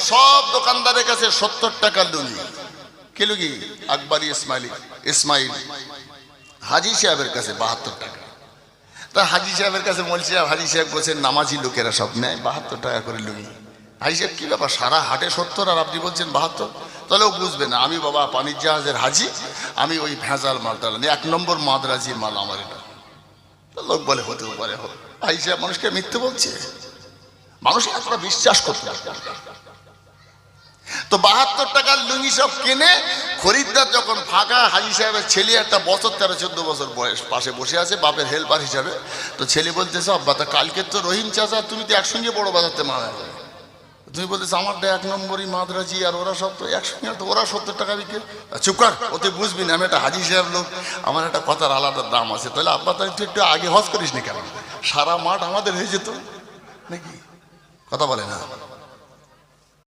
সব দোকানদারের কাছে সত্তর টাকার লুঙ্গি কে? লুঙ্গি আকবরী ইসমাইলি। ইসমাইল। হাজি সাহেবের কাছে বাহাত্তর টাকা। তা হাজি সাহেবের কাছে বলছি হাজি সাহেব বলছেন, নামাজি লোকেরা সব নেয়, বাহাত্তর টাকা করে লুঙ্গি। হাজি সাহেব, কি ব্যাপার? সারা হাটে সত্তর আর আপনি বলছেন বাহাত্তর? তাহলে ও বুঝবে না। আমি বাবা পানির জাহাজের হাজি, আমি ওই ভেজাল মালটা। এক নম্বর মাদ্রাজি মাল আমার এটা। লোক বলে হতেও পারে হোক হাজি সাহেব মানুষকে মিথ্যে বলছে। মানুষ এতটা বিশ্বাস করতে। তো বাহাত্তর টাকার লুঙ্গি সব কিনে খরিদ্দার যখন ফাঁকা, হাজি সাহেবের ছেলে একটা বছর, তেরো, চোদ্দ বছর বয়স, পাশে বসে আছে, বাপের হেল্পার হিসাবে। তো ছেলে বলতেছে, আব্বা, তা কালকে তো রহিম চাচা, তুমি তো একসঙ্গে বড় বাজারতে মারা যাবে তুমি বলতেছ আমারটা এক নম্বরই মাদ্রাজি, আর ওরা সব তো একসঙ্গে তো ওরা সত্তর টাকা বিকে চুপ কর ওতে বুঝবি না, আমি একটা হাজি সাহেব লোক, আমার একটা কথার আলাদা দাম আছে। তাহলে আব্বা তাই তুই একটু আগে হজ করিস নি কেন? সারা মাঠ আমাদের হয়ে যেত নাকি? কথা বলে না।